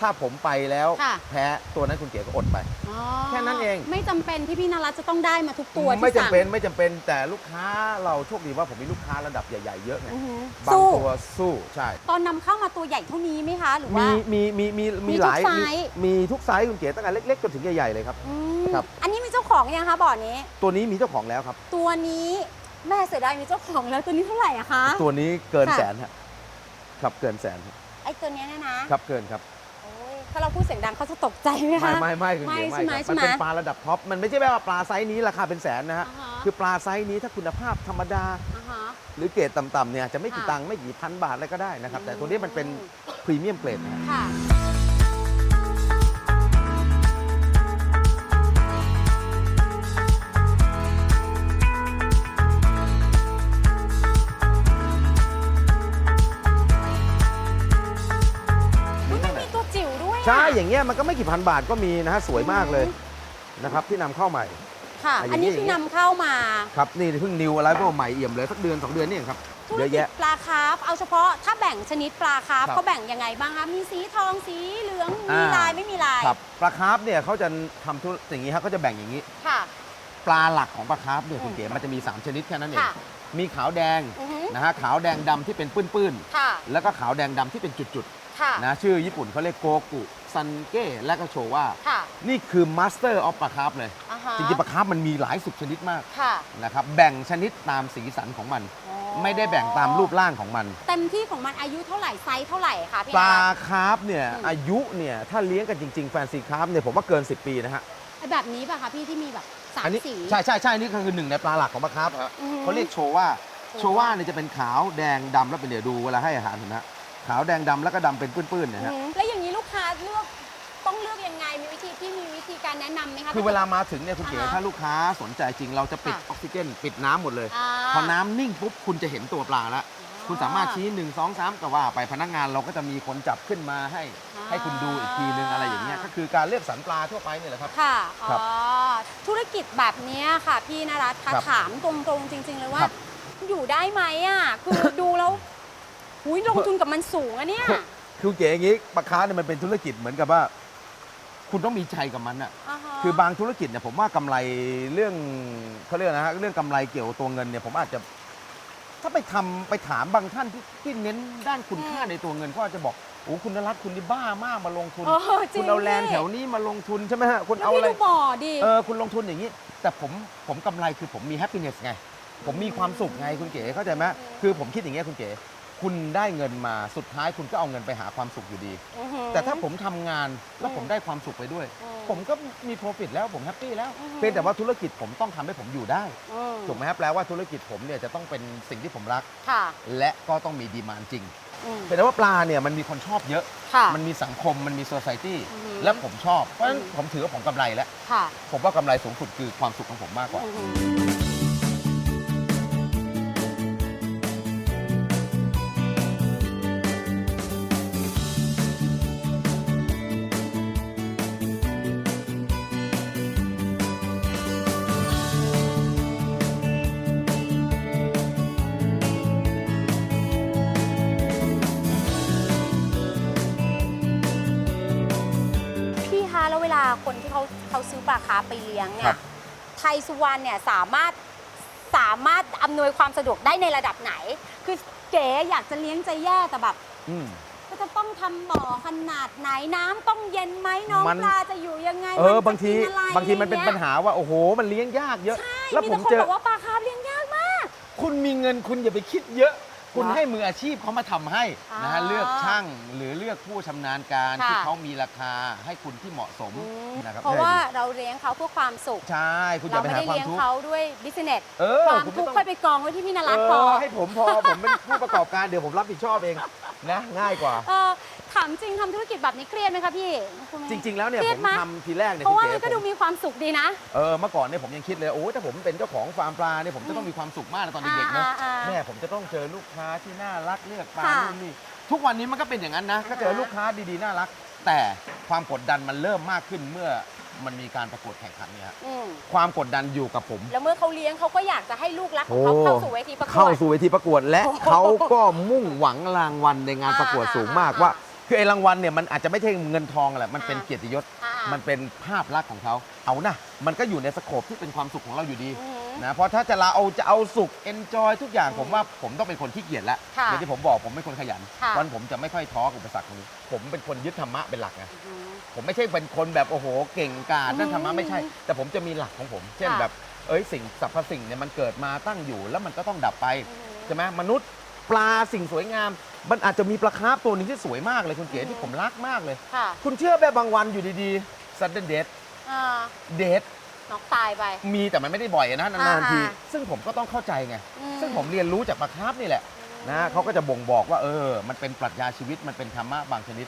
[SPEAKER 2] ถ้าผมไปแล้ว
[SPEAKER 1] ค่ะ
[SPEAKER 2] แพ้ตัวนั้นคุณเก๋ก็อดไป
[SPEAKER 1] อ๋อ
[SPEAKER 2] แค่นั้นเอง
[SPEAKER 1] ไม่จำเป็นที่พี่นรัตน์จะต้องได้มาทุกตัวที่
[SPEAKER 2] ไม่จำ
[SPEAKER 1] สั่ง
[SPEAKER 2] เป็นไม่จำเป็นแต่ลูกค้าเราโชคดีว่าผมมีลูกค้าระดับใหญ่ ๆ เยอะไง
[SPEAKER 1] อือหือบา
[SPEAKER 2] ง
[SPEAKER 1] สู้
[SPEAKER 2] ตัวสู้ใช่
[SPEAKER 1] ตอนนำเข้ามาตัวใหญ่เท่านี้ไหมคะ หรือว่า
[SPEAKER 2] มีมีมีมี
[SPEAKER 1] มี
[SPEAKER 2] มี
[SPEAKER 1] ทุก
[SPEAKER 2] หลาย
[SPEAKER 1] ไซ
[SPEAKER 2] มี
[SPEAKER 1] ส์
[SPEAKER 2] มีทุกไซส์คุณเก๋ตั้งแต่เล็กๆจนถึงใหญ่ๆเลยครับ
[SPEAKER 1] อืม
[SPEAKER 2] ครับ
[SPEAKER 1] อันนี้มีเจ้าของยังคะบ่อนี้
[SPEAKER 2] ตัวนี้มีเจ้าของแล้วครับ
[SPEAKER 1] ตัวนี้แม่เสียดายมีเจ้าของแล้วตัวนี้เท่าไหร่อะคะ
[SPEAKER 2] ตัวนี้เกิน
[SPEAKER 1] ค่ะ
[SPEAKER 2] แสนฮะครับเกินแสนฮะ
[SPEAKER 1] ไอ้ตัวเนี้ยเนยนะครับ
[SPEAKER 2] เกินครับ
[SPEAKER 1] โอ้ยถ้าเราพูดเสียงดังเขาจะตกใจไหม
[SPEAKER 2] ไม่
[SPEAKER 1] คะ
[SPEAKER 2] ไม่ไม่คุณเก๋
[SPEAKER 1] ไม่
[SPEAKER 2] ไม่
[SPEAKER 1] ใช่ไหม
[SPEAKER 2] ครับมันเป็น
[SPEAKER 1] ใช่ไหม
[SPEAKER 2] ปลาระดับท็อปมันไม่ใช่แบบว่าปลาไซส์นี้ราคาเป็นแสนนะฮะ
[SPEAKER 1] อ่าฮะ
[SPEAKER 2] คือปลาไซส์นี้ถ้าคุณภาพธรรมดา
[SPEAKER 1] อ่าฮะ
[SPEAKER 2] หรือเกรดต่ำๆเนี่ยจะไม่กี่
[SPEAKER 1] ค่ะ
[SPEAKER 2] ตังค์ไม่กี่พันบาทอะไรก็ได้นะครับ แต่
[SPEAKER 1] อืม
[SPEAKER 2] ตัวนี้มันเป็นพรีเมียมเกรดนะฮะ
[SPEAKER 1] ค่ะ
[SPEAKER 2] ใช่อย่างเงี้ยมันก็ไม่กี่พันบาทก็มีนะฮะสวยมากเลยนะครับที่นำเข้าใหม่
[SPEAKER 1] ค่ะ
[SPEAKER 2] อะ
[SPEAKER 1] อันนี้
[SPEAKER 2] อย่างนี้
[SPEAKER 1] คือนำเข้ามา
[SPEAKER 2] ครับนี่เพิ่งนิวอะไรพวกใหม่เอี่ยมเลยสักเดือนสองเดือนนี่เองครับ
[SPEAKER 1] ธุร
[SPEAKER 2] เยอะ
[SPEAKER 1] กิจ
[SPEAKER 2] แยะ
[SPEAKER 1] ปลาคาร์ฟเอาเฉพาะถ้าแบ่งชนิดปลาคาร์ฟ
[SPEAKER 2] ครับ
[SPEAKER 1] เขาแบ่งยังไงบ้างคะมีสีทองสีเหลืองมี
[SPEAKER 2] อ่า
[SPEAKER 1] ลายไม่มีลาย
[SPEAKER 2] ครับปลาคาร์ฟเนี่ยเขาจะทำธุรอย่างนี้ครับเขาจะแบ่งอย่างนี้
[SPEAKER 1] ค่ะ
[SPEAKER 2] ปลาหลักของปลาคาร์ฟเนี่ยคุณ
[SPEAKER 1] อืม
[SPEAKER 2] เก๋มันจะมี 3 ชนิดแค่นั้นเอง
[SPEAKER 1] ค่ะ
[SPEAKER 2] มีขาวแดง
[SPEAKER 1] อือฮึ
[SPEAKER 2] นะฮะขาวแดงดำที่เป็นปื้น
[SPEAKER 1] ค่ะ
[SPEAKER 2] ๆแล้วก็ขาวแดงดำที่เป็นจุด
[SPEAKER 1] ค่ะ
[SPEAKER 2] ๆนะชื่อญี่ปุ่นเขาเรียกโกกุซันเก้และก็โชว่า
[SPEAKER 1] ค่ะ
[SPEAKER 2] นี่คือมาสเตอร์ออฟปลาคาร์ฟเลย
[SPEAKER 1] อ่าฮะ
[SPEAKER 2] จริงๆปลาคาร์ฟมันมีหลายสิบชนิดมาก
[SPEAKER 1] ค่ะ
[SPEAKER 2] นะครับแบ่งชนิดตามสีสันของมัน
[SPEAKER 1] อ๋อ
[SPEAKER 2] ไม่ได้แบ่งตามรูปร่างของมัน
[SPEAKER 1] เต็มที่ของมันอายุเท่าไหร่ไซส์เท่าไหร่คะพี่
[SPEAKER 2] ปลา
[SPEAKER 1] อาร์ต
[SPEAKER 2] คาร์ฟเนี่ย
[SPEAKER 1] อืม
[SPEAKER 2] อายุเนี่ยถ้าเลี้ยงกันจริงๆแฟนซีคาร์ฟเนี่ยผมว่าเกิน 10 ปีนะฮะ
[SPEAKER 1] ไอ้แบบนี้ป่ะคะพี่ที่มีแบบสา
[SPEAKER 2] อั
[SPEAKER 1] ม
[SPEAKER 2] นี้
[SPEAKER 1] สี
[SPEAKER 2] ใช่ใช่ใช่นี่คือหนึ่งในปลาหลักของปลาคาร์ฟฮะ
[SPEAKER 1] อือหือ
[SPEAKER 2] เขาเรียกโชว่า
[SPEAKER 1] โชว่า
[SPEAKER 2] โชว่าเนี่ยจะเป็นขาวแดงดำแล้วเป็นเดี๋ยวดูเวลาให้อาหารเห็นไหมฮะ ขาวแดงดำแล้วก็ดำเป็นปื้นๆเนี่ย
[SPEAKER 1] อื
[SPEAKER 2] ฮะ
[SPEAKER 1] มแล้วอย่างนี้ลูกค้าเลือกต้องเลือกยังไงมีวิธีที่มีวิธีการแนะนำไหมคะ
[SPEAKER 2] คือเวลามาถึงเนี่ยคุณเก๋
[SPEAKER 1] อ่าฮะ
[SPEAKER 2] ถ้าลูกค้าสนใจจริงเราจะปิด
[SPEAKER 1] ค่ะ
[SPEAKER 2] ออกซิเจน ปิดน้ำหมดเลยาพอน้ำนิ่งปุ๊บคุณจะเห็นตัวปลาแล้ว คุณสามารถชี้หนึ่งสองสามก็ว่าไปพนักงานเราก็จะมีคนจับขึ้นมาให้
[SPEAKER 1] อ่า
[SPEAKER 2] ให้คุณดูอีกทีนึงอะไรอย่างเงี้ยก็คือการเลือกสรรปลาทั่วไปเนี่ยแหละครับ
[SPEAKER 1] ค่ะ
[SPEAKER 2] ครั
[SPEAKER 1] อ๋
[SPEAKER 2] บ
[SPEAKER 1] อธุรกิจแบบเนี้ยค่ะ พี่นรัตน์คะ
[SPEAKER 2] ครับ
[SPEAKER 1] ถามตรงๆ จริง ๆ เลยว่า
[SPEAKER 2] ครับ
[SPEAKER 1] อยู่ได้ไหมอะคือ ดูแล้ว หุยลงทุนกับมันสูงอะเนี่ย
[SPEAKER 2] คือเก๋อย่างงี้ปลาค้าเนี่ยมันเป็นธุรกิจเหมือนกับว่า คุณต้องมีใจกับมันอะา
[SPEAKER 1] ฮะ
[SPEAKER 2] คือบางธุรกิจเนี่ยผมว่ากำไรเรื่องเขาเรียกนะฮะเรื่องกำไรเกี่ยวกับตัวเงินเนี่ยผมอาจจะ ถ้าไปทำไปถามบางท่านที่ที่เน้นด้านคุณค่าในตัวเงินก็อาจจะบอกโอ้คุณนรัตน์คุณนี่บ้ามากมาลงทุน
[SPEAKER 1] เออจริ
[SPEAKER 2] คุ
[SPEAKER 1] ง
[SPEAKER 2] ณเอาแลนด์
[SPEAKER 1] พี่
[SPEAKER 2] แถวนี้มาลงทุนใช่ไหมฮะคุณ
[SPEAKER 1] แล้ว
[SPEAKER 2] เอา
[SPEAKER 1] พี่
[SPEAKER 2] อะไร
[SPEAKER 1] ดูบ่อดิ
[SPEAKER 2] เออคุณลงทุนอย่างนี้ แต่ผมผมกำไรคือผมมีแฮปปี้เนสไง ผมมีความสุขไงคุณเก๋เข้าใจไหมคือผมคิดอย่างเงี้ยคุณเก๋ คุณได้เงินมาสุดท้ายคุณก็เอาเงินไปหาความสุขอยู่ดี
[SPEAKER 1] อื้อหือ
[SPEAKER 2] แต่ถ้าผมทำงานแล้ว
[SPEAKER 1] อืม
[SPEAKER 2] ผมได้ความสุขไปด้วย
[SPEAKER 1] อืม
[SPEAKER 2] ผมก็มีโปรฟิตแล้วผมแฮปปี้แล้ว
[SPEAKER 1] อือฮึ
[SPEAKER 2] เพียงแต่ว่าธุรกิจผมต้องทำให้ผมอยู่ได้
[SPEAKER 1] อืม
[SPEAKER 2] ถูกไหมครับแปลว่าธุรกิจผมเนี่ยจะต้องเป็นสิ่งที่ผมรัก
[SPEAKER 1] ค่ะ
[SPEAKER 2] และก็ต้องมีดีมานจริง
[SPEAKER 1] อืม
[SPEAKER 2] เป็นแต่ว่าปลาเนี่ยมันมีคนชอบเยอะ
[SPEAKER 1] ค่ะ
[SPEAKER 2] มันมีสังคมมันมีโซซ i ตี้
[SPEAKER 1] อือฮึ
[SPEAKER 2] และผมชอบ เพราะฉะนั้น
[SPEAKER 1] อืม
[SPEAKER 2] ผมถือว่าผมกำไรแล้ว
[SPEAKER 1] ค่ะ
[SPEAKER 2] ผมว่ากำไรสูงสุดคือความสุขของผมมากกว่า
[SPEAKER 1] อื้อหือ คนที่เขาเขาซื้อปลาคาร์ฟไปเลี้ยงเนี่
[SPEAKER 2] ครั
[SPEAKER 1] ย
[SPEAKER 2] บ
[SPEAKER 1] ไทยสุวรรณเนี่ยสามารถสามารถอำนวยความสะดวกได้ในระดับไหน คือเก๋อยากจะเลี้ยงใจแย่แต่แบบ
[SPEAKER 2] อืม
[SPEAKER 1] ก็จะต้องทำบ่อขนาดไหนน้ำต้องเย็นไหมน้อง
[SPEAKER 2] มัน
[SPEAKER 1] ปลาจะอยู่ยังไง
[SPEAKER 2] เออ
[SPEAKER 1] มันจะ
[SPEAKER 2] บางที
[SPEAKER 1] กิอะไร
[SPEAKER 2] บางทีมันเป็น
[SPEAKER 1] อะไร
[SPEAKER 2] ปัญหาว่าโอ้โห มันเลี้ยงยากเยอะ
[SPEAKER 1] ใช่
[SPEAKER 2] แล้ว
[SPEAKER 1] มี
[SPEAKER 2] ผ
[SPEAKER 1] แต่
[SPEAKER 2] ม
[SPEAKER 1] คน
[SPEAKER 2] เจอ
[SPEAKER 1] บอกว่าปลาคาร์ฟเลี้ยงยากมาก
[SPEAKER 2] คุณมีเงินคุณอย่าไปคิดเยอะ คุณ
[SPEAKER 1] เหรอ
[SPEAKER 2] ให้มืออาชีพเขามาทำให้นะ
[SPEAKER 1] อ๋
[SPEAKER 2] ฮะ
[SPEAKER 1] อ
[SPEAKER 2] เลือกช่างหรือเลือกผู้ชำนาญการ
[SPEAKER 1] ค่ะ
[SPEAKER 2] ที่เขามีราคาให้คุณที่เหมาะสม
[SPEAKER 1] อืม
[SPEAKER 2] นะครับ
[SPEAKER 1] เพราะว่าเราเลี้ยงเขาเพื่อความสุข
[SPEAKER 2] ใช่คุณอ
[SPEAKER 1] เรา
[SPEAKER 2] ย่าไป
[SPEAKER 1] ไม่
[SPEAKER 2] หา
[SPEAKER 1] ได้
[SPEAKER 2] ความ
[SPEAKER 1] เลี้ยง
[SPEAKER 2] ทุกข์
[SPEAKER 1] เขาด้วยบิสเนส
[SPEAKER 2] เออ
[SPEAKER 1] ความ
[SPEAKER 2] คุณ
[SPEAKER 1] ทุ
[SPEAKER 2] ไม่
[SPEAKER 1] กข์
[SPEAKER 2] ต้อง
[SPEAKER 1] ค่อยไปกองไว้ที่พี่น
[SPEAKER 2] เอ
[SPEAKER 1] รัตน์พอ
[SPEAKER 2] อให้ผมพอ ผมเป็นผู้ประกอบการเดี๋ยวผมรับผิดชอบเองนะ ง่ายกว่า
[SPEAKER 1] เออ ถามจริงทำธุรกิจแบบนี้เครียดไหมคะพี่คุณแม่
[SPEAKER 2] จริง ๆ แล้วเนี่ย
[SPEAKER 1] เครี
[SPEAKER 2] ผ
[SPEAKER 1] ยด
[SPEAKER 2] ม
[SPEAKER 1] ไหม
[SPEAKER 2] ทำทีแรกเนี่ย
[SPEAKER 1] เพราะว่า
[SPEAKER 2] คุณ
[SPEAKER 1] มันก็
[SPEAKER 2] เก๋
[SPEAKER 1] ดู
[SPEAKER 2] ผม
[SPEAKER 1] มีความสุขดีนะ
[SPEAKER 2] เออเมื่อก่อนเนี่ยผมยังคิดเลยโอ้ถ้าผมเป็นเจ้าของฟาร์มปลาเนี่ยผมจะต้องมีความสุขมากนะตอนเด็กๆนะ
[SPEAKER 1] อ่าอ่าอ่า
[SPEAKER 2] แม่ผมจะต้องเจอลูกค้าที่น่ารักเลือกปลา
[SPEAKER 1] ค่ะ
[SPEAKER 2] นู่นนี่ทุกวันนี้มันก็เป็นอย่างนั้นนะก็เจอลูกค้าดีๆน่ารัก แต่ความกดดันมันเริ่มมากขึ้นเมื่อมันมีการประกวดแข่งขันเนี่ยฮะ
[SPEAKER 1] อืม
[SPEAKER 2] ความกดดันอยู่กับผม
[SPEAKER 1] แล้วเมื่อเขาเลี้ยงเขาก็อยากจะให้ลูกรักของเขาเข้าสู่เวทีประกว
[SPEAKER 2] เข้า
[SPEAKER 1] ด
[SPEAKER 2] สู่เวทีประกวดและ
[SPEAKER 1] โอ้โห
[SPEAKER 2] เขาก็มุ่งหวังรางวัลในงานประกวดสูงมาก
[SPEAKER 1] อ่า
[SPEAKER 2] ว่า คือไอ้รางวัลเนี่ยมันอาจจะไม่ใช่เงินทองแหละมันเป็น
[SPEAKER 1] อ่า
[SPEAKER 2] เกียรติยศ
[SPEAKER 1] อ่า
[SPEAKER 2] มันเป็นภาพลักษณ์ของเขาเอานะมันก็อยู่ในสโคปที่เป็นความสุขของเราอยู่ดี
[SPEAKER 1] อืม
[SPEAKER 2] นะเพราะถ้าจะเราเอาจะเอาสุข enjoy ทุกอย่าง
[SPEAKER 1] อืม
[SPEAKER 2] ผมว่าผมต้องเป็นคนขี้เกียจแล้ว
[SPEAKER 1] ค่ะ
[SPEAKER 2] อย่างที่ผมบอกผมเป็นคนขยัน
[SPEAKER 1] ค่ะ
[SPEAKER 2] เพราะฉะนั้นผมจะไม่ค่อยท้อกับอุปสรรคตรงนี้ ผมเป็นคนยึดธรรมะเป็นหลักไง
[SPEAKER 1] อืม
[SPEAKER 2] ผมไม่ใช่เป็นคนแบบโอ้โหเก่งกาจนั่นธรรมะไม่ใช่
[SPEAKER 1] อืม
[SPEAKER 2] แต่ผมจะมีหลักของผม เช่น
[SPEAKER 1] ค่ะ
[SPEAKER 2] แบบ เอ้ยสิ่งสรรพสิ่งเนี่ยมันเกิดมาตั้งอยู่แล้วมันก็ต้องดับไป
[SPEAKER 1] อืม
[SPEAKER 2] ใช่ไหมมนุษย์ ปลาสิ่งสวยงาม มันอาจจะมีปลาคาร์ฟตัวหนึงที่สวยมากเลยคุณเก๋
[SPEAKER 1] อืม
[SPEAKER 2] ที่ผมรักมากเลย
[SPEAKER 1] ค่ะ
[SPEAKER 2] คุณเชื่อแบบบางวันอยู่ดีๆ sudden death
[SPEAKER 1] อ่า
[SPEAKER 2] death
[SPEAKER 1] น็อกตายไป
[SPEAKER 2] มีแต่มันไม่ได้บ่อยนะนานๆที
[SPEAKER 1] อ่า
[SPEAKER 2] ซึ่งผมก็ต้องเข้าใจไง
[SPEAKER 1] อื
[SPEAKER 2] ซึ่งผมเรียนรู้จากปลาคาร์ฟนี่แหละ นะเขาก็จะบ่งบอกว่าเออ มันเป็นปรัชญาชีวิตมันเป็นธรรมะบางชนิด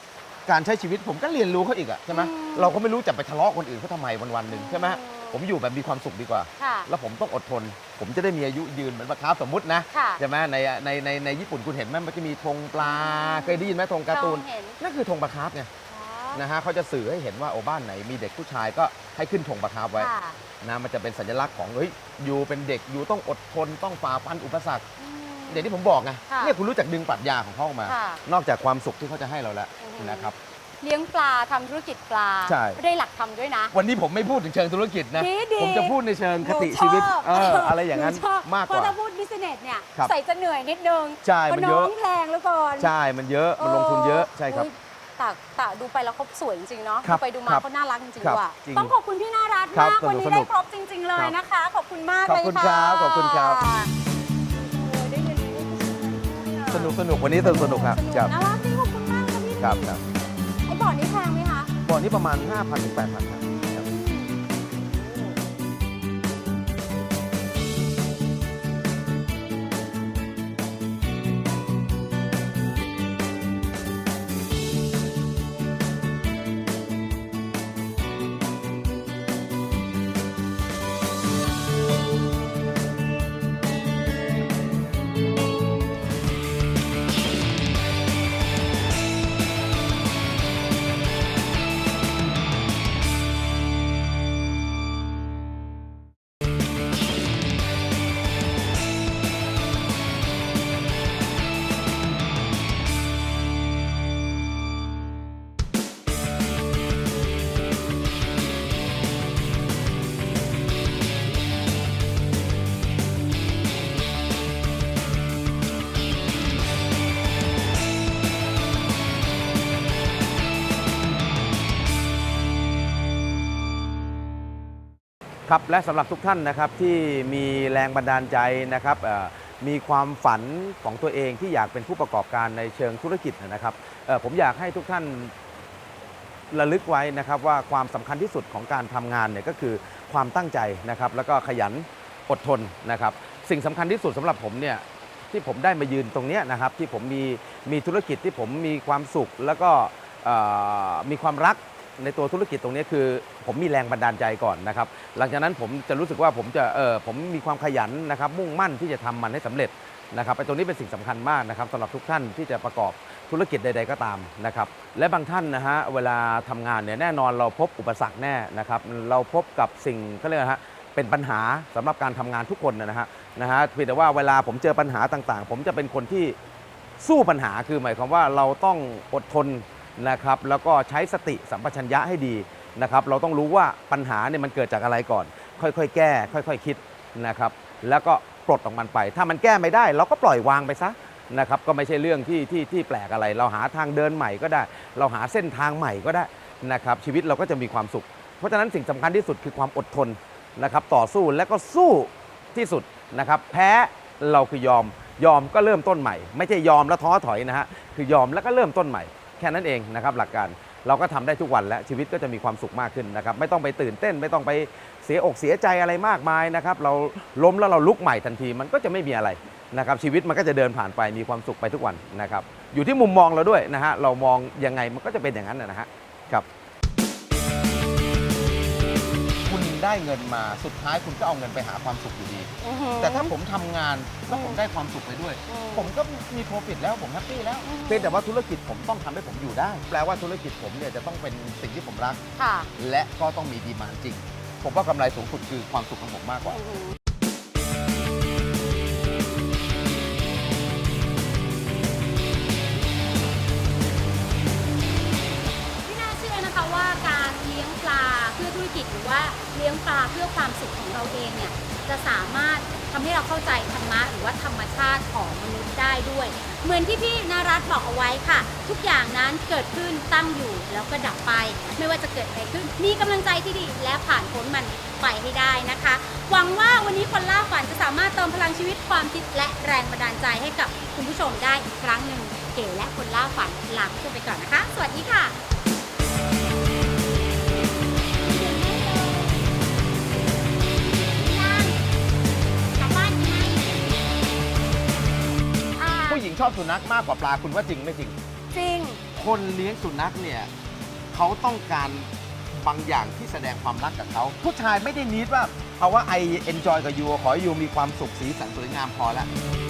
[SPEAKER 2] การใช้ชีวิตผมก็เรียนรู้เขาอีกอะใช่ไหม
[SPEAKER 1] อืม
[SPEAKER 2] เราก็ไม่รู้จะไปทะเลาะคนอื่นเขาทำไมวันวันๆหนึ่งใช่ไหม
[SPEAKER 1] อืม
[SPEAKER 2] ผมอยู่แบบมีความสุขดีกว่า
[SPEAKER 1] ค่ะ
[SPEAKER 2] แล้วผมต้องอดทน ผมจะได้มีอายุยืนเหมือนปลาคาร์ฟสมมุตินะ
[SPEAKER 1] ค่ะ
[SPEAKER 2] ใช่ไหมในในในในญี่ปุ่นคุณเห็นไหมมันจะมีธงปลาเคยได้ยินไหมธงการ์ตูน
[SPEAKER 1] ต้องเห็น
[SPEAKER 2] นั่นคือธงปลาคาร์ฟไง
[SPEAKER 1] อ๋อ
[SPEAKER 2] นะฮะเขาจะสื่อให้เห็นว่าโอ้บ้านไหนมีเด็กผู้ชายก็ให้ขึ้นธงปลาคาร์ฟไว้
[SPEAKER 1] ค่ะ
[SPEAKER 2] นะมันจะเป็นสัญลักษณ์ของเฮ้ยอยู่เป็นเด็กอยู่ต้องอดทนต้องฝ่าฟันอุปสรรค
[SPEAKER 1] อืม
[SPEAKER 2] อย่างที่ผมบอกไง
[SPEAKER 1] ค่ะ
[SPEAKER 2] เนี่ยคุณรู้จักดึงปรัชญาของเขาออกมา
[SPEAKER 1] ค่ะ
[SPEAKER 2] นอกจากความสุขที่เขาจะให้เราแล้ว
[SPEAKER 1] อือฮึ
[SPEAKER 2] นะครับ
[SPEAKER 1] เลี้ยงปลาทำธุรกิจปลา
[SPEAKER 2] ใช่
[SPEAKER 1] ไม่ได้หลักทำด้วยนะ
[SPEAKER 2] วันนี้ผมไม่พูดถึงเชิงธุรกิจนะ
[SPEAKER 1] ดีดี
[SPEAKER 2] ผมจะพูดในเชิงคติ
[SPEAKER 1] หนูชอบ
[SPEAKER 2] ชีวิตเอออะไรอย่างนั้น
[SPEAKER 1] หชอบ
[SPEAKER 2] มาก
[SPEAKER 1] เพ
[SPEAKER 2] ก
[SPEAKER 1] ราะ
[SPEAKER 2] ว่า
[SPEAKER 1] ถ้าพูดบิสเนสเนี่ย
[SPEAKER 2] ครับ
[SPEAKER 1] ใส่จะเหนื่อยนิดนึง
[SPEAKER 2] ใช่
[SPEAKER 1] เพราะ
[SPEAKER 2] มัน
[SPEAKER 1] น้
[SPEAKER 2] เย
[SPEAKER 1] อ
[SPEAKER 2] อะ
[SPEAKER 1] งแพงแล้วก่อน
[SPEAKER 2] ใช่มันเยอะมันลงทุนเยอะใช่ครับ
[SPEAKER 1] ยแต่แต่ดูไปแล้วเขาสวยจริงๆเนาะ
[SPEAKER 2] ครับ
[SPEAKER 1] ดูไปดูมา
[SPEAKER 2] ครับ
[SPEAKER 1] เขาน่ารักจริง
[SPEAKER 2] ครับ
[SPEAKER 1] ๆว่ะ
[SPEAKER 2] จริง
[SPEAKER 1] ต้องขอบคุณพี่น่ารัก
[SPEAKER 2] ครับ
[SPEAKER 1] มากวันนี้
[SPEAKER 2] สนุ
[SPEAKER 1] ได้
[SPEAKER 2] ก
[SPEAKER 1] ครบจริง ๆ เลย
[SPEAKER 2] ครับ
[SPEAKER 1] นะคะ ขอบคุณมาก
[SPEAKER 2] ขอบ
[SPEAKER 1] เลย
[SPEAKER 2] คุณ
[SPEAKER 1] ค่ะ
[SPEAKER 2] ครับขอบคุณครับ
[SPEAKER 1] โอ้ได้เรียนรู้
[SPEAKER 2] สนุกสนุกวันนี้สนุกสนุกครับ
[SPEAKER 1] สนุก
[SPEAKER 2] ครับ
[SPEAKER 1] น่ารักดีขอบคุณมากค่ะพี่
[SPEAKER 2] ครับครับ
[SPEAKER 1] บ่อนี้
[SPEAKER 2] ประมาณ 5,000ถึง8,000ครับ ครับและสำหรับทุกท่านนะครับที่มีแรงบันดาลใจนะครับมีความฝันของตัวเองที่อยากเป็นผู้ประกอบการในเชิงธุรกิจนะครับผมอยากให้ทุกท่านระลึกไว้นะครับว่าความสำคัญที่สุดของการทำงานเนี่ยก็คือความตั้งใจนะครับแล้วก็ขยันอดทนนะครับสิ่งสำคัญที่สุดสำหรับผมเนี่ยที่ผมได้มายืนตรงนี้นะครับที่ผมมีมีธุรกิจที่ผมมีความสุขแล้วก็มีความรัก ในตัวธุรกิจตรงนี้คือ ผมมีแรงบันดาลใจก่อนนะครับ หลังจากนั้นผมจะรู้สึกว่าผมจะเออผมมีความขยันนะครับมุ่งมั่นที่จะทำมันให้สำเร็จนะครับไอ้ตรงนี้เป็นสิ่งสำคัญมากนะครับสำหรับทุกท่านที่จะประกอบธุรกิจใด ๆก็ตามนะครับ และบางท่านนะฮะเวลาทำงานเนี่ยแน่นอนเราพบอุปสรรคแน่นะครับ เราพบกับสิ่งเขาเรียกนะฮะเป็นปัญหาสำหรับการทำงานทุกคนนะฮะนะฮะเพียงแต่ว่าเวลาผมเจอปัญหาต่างๆ ผมจะเป็นคนที่สู้ปัญหาคือหมายความว่าเราต้องอดทน นะครับแล้วก็ใช้สติสัมปชัญญะให้ดีนะครับเราต้องรู้ว่าปัญหาเนี่ยมันเกิดจากอะไรก่อน ค่อยๆ แก้ ค่อยๆคิดนะครับแล้วก็ปลดออกมันไป ถ้ามันแก้ไม่ได้ เราก็ปล่อยวางไปซะนะครับก็ไม่ใช่เรื่องที่ที่ที่แปลกอะไร เราหาทางเดินใหม่ก็ได้ เราหาเส้นทางใหม่ก็ได้นะครับชีวิตเราก็จะมีความสุข เพราะฉะนั้นสิ่งสำคัญที่สุดคือความอดทนนะครับต่อสู้และก็สู้ที่สุดนะครับแพ้เราคือยอมยอมก็เริ่มต้นใหม่ ไม่ใช่ยอมแล้วท้อถอยนะฮะคือยอมแล้วก็เริ่มต้นใหม่ แค่นั้นเองนะครับหลักการเราก็ทำได้ทุกวันและชีวิตก็จะมีความสุขมากขึ้นนะครับไม่ต้องไปตื่นเต้น ไม่ต้องไปเสียอกเสียใจอะไรมากมายนะครับเราล้มแล้วเราลุกใหม่ทันทีมันก็จะไม่มีอะไรนะครับชีวิตมันก็จะเดินผ่านไปมีความสุขไปทุกวันนะครับอยู่ที่มุมมองเราด้วยนะฮะเรามองยังไงมันก็จะเป็นอย่างนั้นนะฮะครับคุณได้เงินมาสุดท้ายคุณก็เอาเงินไปหาความสุขอยู่ดี
[SPEAKER 1] อือหือ
[SPEAKER 2] แต่ถ้าผมทำงานแล้ว
[SPEAKER 1] อืม
[SPEAKER 2] ผมได้ความสุขไปด้วย
[SPEAKER 1] อืม
[SPEAKER 2] ผมก็มีโปรฟิตแล้วผมแฮปปี้แล้ว
[SPEAKER 1] อืม
[SPEAKER 2] เพียงแต่ว่าธุรกิจผมต้องทำให้ผมอยู่ได้ แปลว่าธุรกิจผมเนี่ยจะต้องเป็นสิ่งที่ผมรัก
[SPEAKER 1] ค่ะ
[SPEAKER 2] และก็ต้องมีดีมานจริง ผมว่ากำไรสูงสุดคือความสุขของผมมากกว่า
[SPEAKER 1] อือหือไม่น่าเชื่อนะคะว่าการเลี้ยงปลาเพื่อธุรกิจหรือว่าเลี้ยงปลาเพื่อความสุขของเราเองเนี่ย จะสามารถทำให้เราเข้าใจธรรมะหรือว่าธรรมชาติของมนุษย์ได้ด้วย เหมือนที่พี่นารัตบอกเอาไว้ค่ะ ทุกอย่างนั้นเกิดขึ้นตั้งอยู่แล้วก็ดับไป ไม่ว่าจะเกิดอะไรขึ้น มีกำลังใจที่ดีและผ่านพ้นมันไปให้ได้นะคะ หวังว่าวันนี้คนล่าฝันจะสามารถเติมพลังชีวิตความคิดและแรงบันดาลใจให้กับคุณผู้ชมได้อีกครั้งหนึ่งเก๋และคนล่าฝันลาคุณผู้ชมไปก่อนนะคะ สวัสดีค่ะ
[SPEAKER 2] ชอบสุนัขมากกว่าปลาคุณว่าจริงไม่จริง
[SPEAKER 1] จริง
[SPEAKER 2] คนเลี้ยงสุนัขเนี่ยเขาต้องการบางอย่างที่แสดงความรักกับเขา ผู้ชายไม่ได้นิดว่าเอาว่าไอเอนจอยกับยูขอให้ยูมีความสุขสีสันสวยงามพอละ
[SPEAKER 1] อ